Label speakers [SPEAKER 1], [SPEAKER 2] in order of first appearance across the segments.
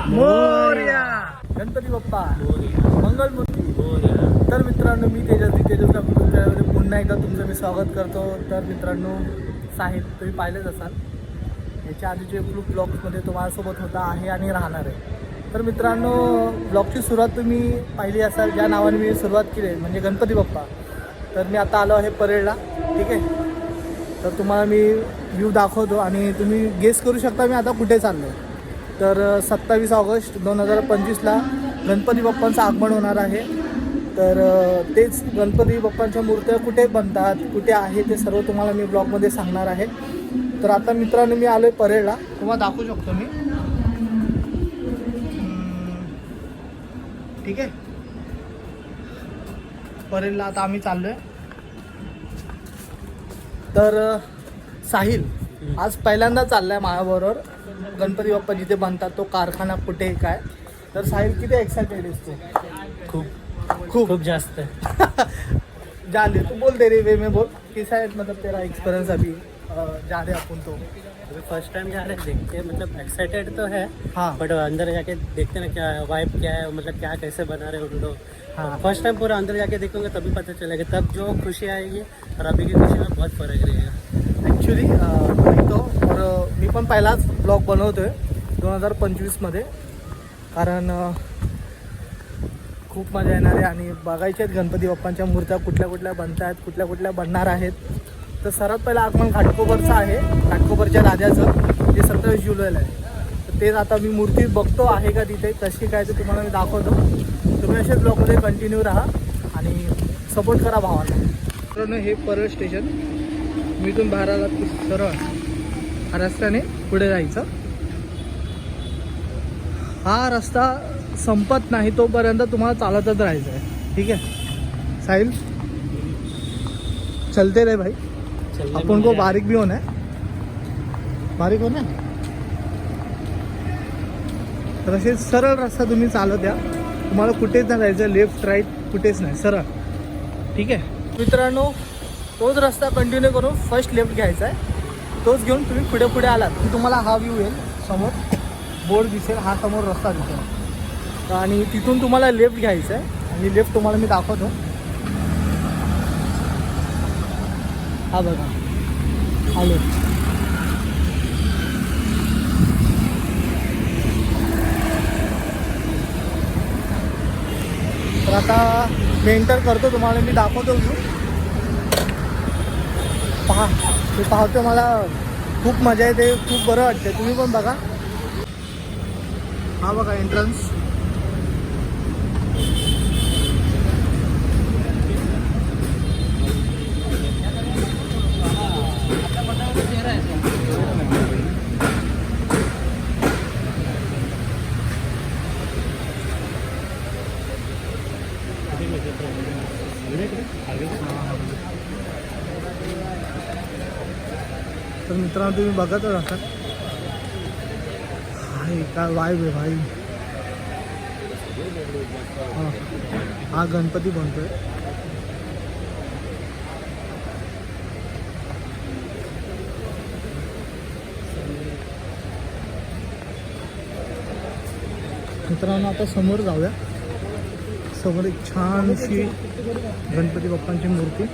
[SPEAKER 1] मोर्या. गणपती बाप्पा. मंगलमूर्ती. तर मित्रांनो मी तेजस्वी तेजस आपण पुन्हा एकदा तुमचं मी स्वागत करतो. तर मित्रांनो साहेब तुम्ही पाहिलेच असाल. याच्या आधीचे ग्रुप ब्लॉग्समध्ये तो माझ्यासोबत होता आहे आणि राहणार आहे. तर मित्रांनो ब्लॉगची सुरुवात तुम्ही पाहिली असाल ज्या नावाने मी सुरुवात केली आहे म्हणजे गणपती बाप्पा. तर मी आता आलो आहे परेडला ठीक आहे? तर तुम्हाला मी व्ह्यू दाखवतो आणि तुम्ही गेस करू शकता मी आता कुठे चाललो आहे तर सत्तावीस ऑगस्ट दोन हजार पंचवीसला गणपती बाप्पांचं आगमन होणार आहे. तर तेच गणपती बाप्पांच्या मूर्त्या कुठे बनतात कुठे आहे ते सर्व तुम्हाला मी ब्लॉगमध्ये सांगणार आहे. तर आता मित्रांनो मी आलो आहे परेडला. तुम्हाला दाखवू शकतो मी. ठीक आहे. परेडला आता आम्ही चाललो आहे तर साहिल आज पहिल्यांदा चाललाय माझ्याबरोबर गणपती बाप्पा जिथे बनतात तो कारखाना कुठे काय? तर साहिल किती एक्साइटेड आहेस तू?
[SPEAKER 2] खूप.
[SPEAKER 1] खूप.
[SPEAKER 2] खूप जास्त.
[SPEAKER 1] जान दे तू बोल दे रे वे में बोल. कैसा है मतलब तेरा एक्सपीरियंस अभी जा रहे अपन तो.
[SPEAKER 2] फ़र्स्ट टाइम जा रहे हैं देखते हैं मतलब एक्साइटेड तो है
[SPEAKER 1] हाँ.
[SPEAKER 2] बट अंदर जाके देखते ना क्या है वाइब क्या है मतलब क्या कैसे बना रहे उन लोग.
[SPEAKER 1] हाँ.
[SPEAKER 2] फ़र्स्ट टाइम पूरा अंदर जाके देखोगे तभी पता चलेगा. तब जो खुशी आएगी और अभी की खुशी में बहुत फ़र्क रहेगा.
[SPEAKER 1] एक्चुअली तो तर मी पण पहिलाच ब्लॉग आहे दोन हजार पंचवीसमध्ये. कारण खूप मजा येणार आहे आणि बघायच्या आहेत गणपती बाप्पांच्या मूर्त्या कुठल्या कुठल्या बनत आहेत कुठल्या कुठल्या बनणार आहेत. तर सर्वात पहिलं आगमन घाटकोपरचं आहे घाटकोपरच्या राजाचं जे सत्तावीस जुलैला आहे. तर तेच आता मी मूर्ती बघतो आहे का तिथे कशी काय ते तुम्हाला मी दाखवतो. तुम्ही असेच ब्लॉगमध्ये कंटिन्यू राहा आणि सपोर्ट करा भावाला हे परळ स्टेशन मी इथून बाहेर आला सरळ. रस्त्याने पुढे जायचं. हा रस्ता संपत नाही तोपर्यंत तुम्हाला चालतच राहायचं आहे ठीक है साहिल? चलते रे भाई. अपन को
[SPEAKER 2] मजा
[SPEAKER 1] बारीक भी होना है बारीक होना है तर असे सरळ रस्ता तुम्ही चालत या. तुम्हाला कुठेच नाही जायचं लेफ्ट राईट कुठेच नाही. सरळ. ठीक आहे? मित्रांनो तोच रस्ता कंटिन्यू करून फर्स्ट लेफ्ट घ्यायचा आहे. तोच घेऊन तुम्ही पुढे पुढे आलात की तुम्हाला हा व्ह्यू येईल समोर. बोर्ड दिसेल हा समोर रस्ता दिसेल. आणि तिथून तुम्हाला लेफ्ट घ्यायचं आहे आणि लेफ्ट तुम्हाला मी दाखवतो. हा बघा. हा लेफ्ट तर आता मी एंटर करतो तुम्हाला मी दाखवतो पहा. मी पाहतो मला. खूप मजा येते खूप बरं वाटते तुम्ही पण बघा. हा बघा एंट्रन्स तर मित्रांनो तुम्ही बघतच असाल. भाई काय वाय आहे भाई. हा. हा गणपती बनतोय. मित्रांनो आता समोर जाऊया. समोर एक छानशी गणपती बाप्पांची मूर्ती.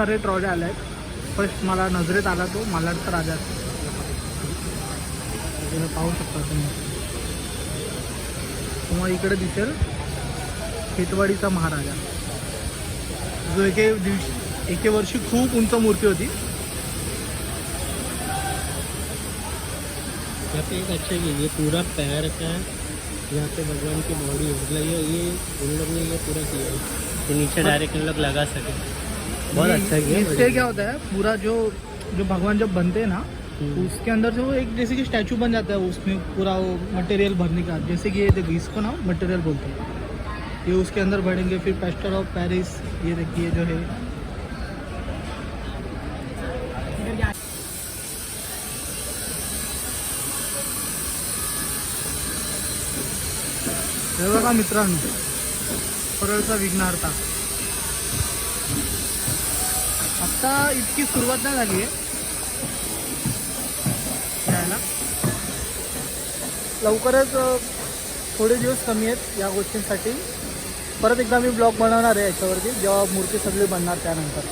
[SPEAKER 1] सारे ट्रॉले आले आहेत. फर्स्ट मला नजरेत आला तो मालाडचा राजा. हे पाहू शकता तुम्ही. किंवा इकडे दिसेल खेतवाडीचा महाराजा. जो एके दिवशी एके वर्षी खूप उंच मूर्ती होती.
[SPEAKER 2] यहाँ पे एक अच्छा ये ये पूरा पैर का यहाँ पे भगवान की बॉडी है। मतलब ये ये उन लोग ने ये पूरा किया है। कि नीचे डायरेक्ट इन लोग लगा सके। बहुत अच्छा है
[SPEAKER 1] इससे क्या होता है पूरा जो जो भगवान जब बनते हैं ना
[SPEAKER 2] हम्म।
[SPEAKER 1] उसके अंदर से वो एक जैसे कि स्टैचू बन जाता है उसमें पूरा वो मटेरियल भरने का। जैसे कि ये देखिए इसको ना मटेरियल बोलते हैं। ये उसके अंदर भरेंगे फिर पेस्टर ऑफ़ पेरिस ये देखिए जो है। हे बघा मित्रांनो परळचा विघ्नार्था आता इतकी सुरुवात नाही झाली आहे. यायला लवकरच थोडे दिवस कमी आहेत या गोष्टींसाठी. परत एकदा मी ब्लॉग बनवणार आहे याच्यावरती जेव्हा मूर्ती सगळी बनणार त्यानंतर.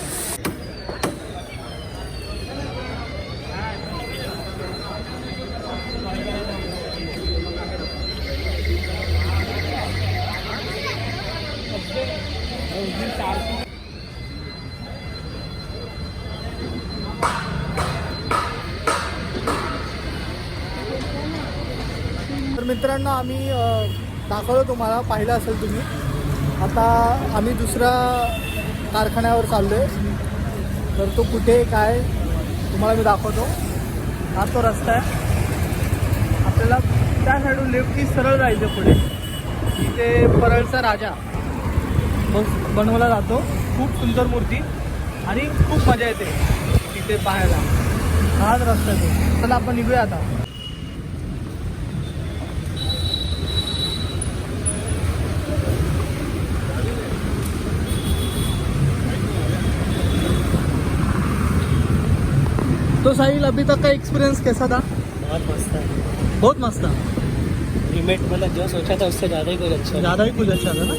[SPEAKER 1] मित्रांनो आम्ही दाखवलं तुम्हाला पाहिलं असेल तुम्ही. आता आम्ही दुसऱ्या कारखान्यावर चाललो आहे तर तो कुठे काय तुम्हाला मी दाखवतो. हा तो रस्ता आहे. आपल्याला त्या साईडून लेफ्टी सरळ जायचं पुढे. इथे परळचा राजा बस बनवला जातो. खूप सुंदर मूर्ती आणि खूप मजा येते तिथे पाहायला. हाच रस्ता आहे तो. चला आपण निघूया आता. तो साहिल अभी तक का एक्सपीरियंस कैसा था?
[SPEAKER 2] बहुत मस्त है
[SPEAKER 1] बहुत मस्त था?
[SPEAKER 2] लिमिट मतलब जो सोचा था उससे ज़्यादा ही कुछ अच्छा
[SPEAKER 1] ज़्यादा ही कुछ अच्छा था ना?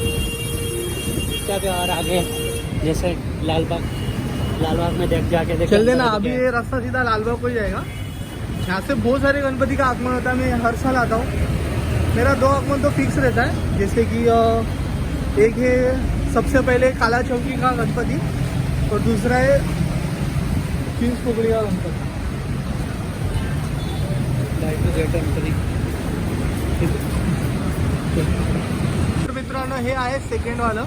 [SPEAKER 2] क्या भी और आगे? जैसे लाल बाग लाल बाग में देख जाके देख।
[SPEAKER 1] चल देना अभी ये रास्ता सीधा लालबाग को ही जाएगा। यहाँ से बहुत सारे गणपति का आगमन होता है मैं हर साल आता हूँ। मेरा दो आगमन तो फिक्स रहता है जैसे कि एक है सबसे पहले काला चौकी का गणपति और दूसरा है किंग्स पोकड़ी का गणपति मित्रांनो हे आहे सेकंड वालं.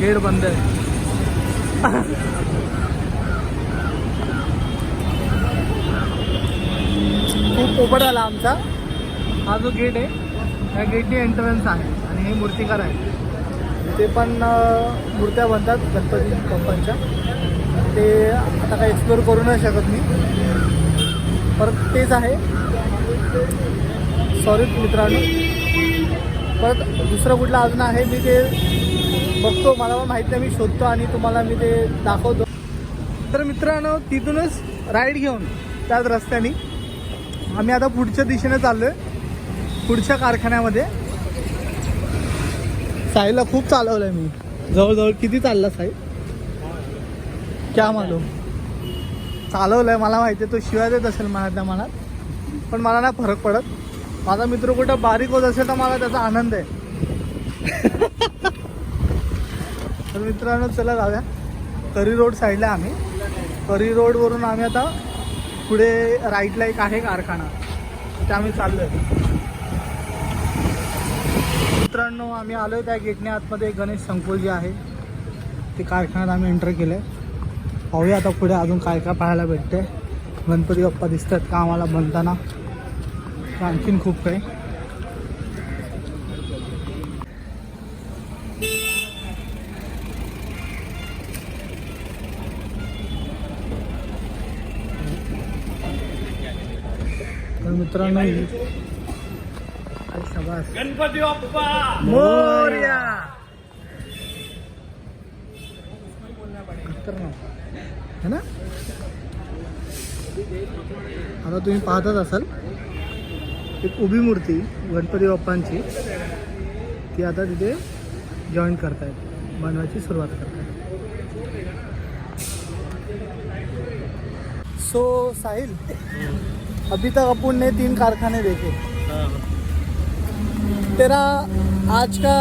[SPEAKER 1] गेट बंद आहे. खूप पोपट आला आमचा. हा जो गेट आहे त्या गेटने एंट्रन्स आहे आणि हे मूर्तिकार आहे. ते पण मूर्त्या बनतात गणपती बाप्पांच्या. ते आता काय एक्सप्लोअर करू नाही शकत मी. परत तेच आहे. सॉरी मित्रांनो. परत दुसरं कुठलं अजून आहे मी ते बघतो. मला पण माहीत नाही मी शोधतो आणि तुम्हाला मी ते दाखवतो. तर मित्रांनो तिथूनच राईड घेऊन त्याच रस्त्याने आम्ही आता पुढच्या दिशेने चाललोय. पुढच्या कारखान्यामध्ये. साईला खूप चालवलं आहे मी. जवळजवळ किती चालला साई क्या मालूम? चालवलंय मला माहिती आहे तो शिवाय देत असेल मनातल्या मनात. पण मला नाही फरक पडत. माझा मित्र कुठं बारीक होत असेल तर मला त्याचा आनंद आहे. तर मित्रांनो चला जाऊया. करी रोड साईडला आम्ही. करी रोडवरून आम्ही आता पुढे राईटला एक आहे कारखाना. तिथे आम्ही चाललो आहे मित्रांनो आम्ही आलो त्या गेटने आतमध्ये एक गणेश संकुल जे आहे. ते कारखान्यात आम्ही एंटर केलं आहे पाहूया आता पुढे अजून काय काय पाहायला भेटते. गणपती बाप्पा दिसतात का आम्हाला बनताना. आणखीन खूप काही. तर मित्रांनो
[SPEAKER 2] गणपती बाप्पा!
[SPEAKER 1] मोर्या! ना? आता तुम्ही पाहतच असाल. एक उभी मूर्ती गणपती बाप्पांची ती आता तिथे जॉईन करतायत. बनवायची सुरुवात करतायत. सो साहिल अभी तक अपन ने तीन कारखाने देखे. तेरा आज का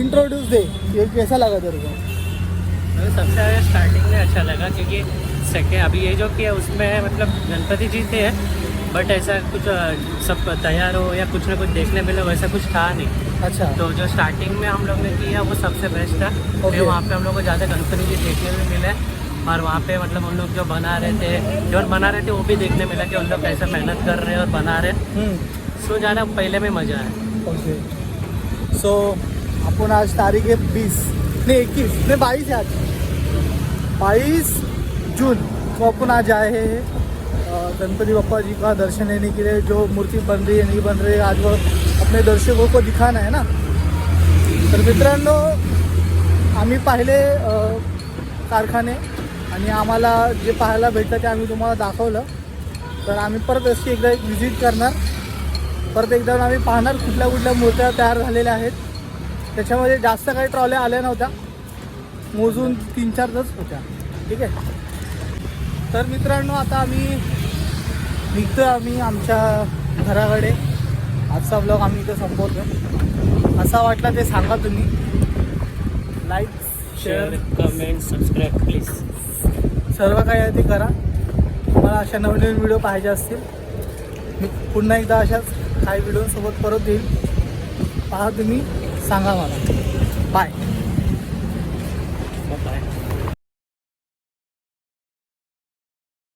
[SPEAKER 1] इंट्रोड्यूस दे. ये कैसा लगा तेरे को?
[SPEAKER 2] मुझे सबसे ज़्यादा स्टार्टिंग में अच्छा लगा क्योंकि सेकेंड अभी ये जो किया उसमें मतलब गणपति जी थे बट ऐसा कुछ सब तैयार हो या कुछ ना कुछ देखने मिले वैसा कुछ था नहीं।
[SPEAKER 1] अच्छा।
[SPEAKER 2] तो जो स्टार्टिंग में हम लोग ने किया वो सबसे बेस्ट था. फिर वहाँ पे हम लोग को ज़्यादा गणपति जी देखने में मिले और वहाँ पे मतलब हम लोग जो बना रहे थे जो बना रहे थे वो भी देखने मिला कि उन लोग कैसे मेहनत कर रहे हैं और बना रहे हैं।
[SPEAKER 1] हम्म।
[SPEAKER 2] सो जाना पहले में मज़ा है
[SPEAKER 1] ओके सो अपन आज तारीख है बीस। नहीं इक्कीस। नहीं बाईस है आज। बाईस जून को अपन आज आए हैं। गणपति बप्पा जी का दर्शन लेने के लिए जो मूर्ति बन रही है नहीं बन रही है आज वो अपने दर्शकों को दिखाना है ना। तर मित्रांनो आम्ही पाहिले कारखाने आणि आम्हाला जे पाहायला भेटलं ते आम्ही तुम्हाला दाखवलं. तर आम्ही परत अशी एकदा एक व्हिजिट करणार. परत एकदा आम्ही पाहणार कुठल्या कुठल्या मूर्त्या तयार झालेल्या आहेत. त्याच्यामध्ये जास्त काही ट्रॉल्या आल्या नव्हत्या. मोजून तीन चारच होत्या. ठीक आहे? तर मित्रांनो आता आम्ही निघतो आम्ही आमच्या घराकडे. आजचा ब्लॉग आम्ही इथं संपवतो असा वाटला ते सांगा तुम्ही. Like share
[SPEAKER 2] comment subscribe please
[SPEAKER 1] सर्व काही आहे ते करा. तुम्हाला अशा नवीन नवीन व्हिडिओ पाहिजे असतील. मी पुन्हा एकदा अशाच काही व्हिडिओसोबत परत येईल. पहा तुम्ही. सांगा मला बाय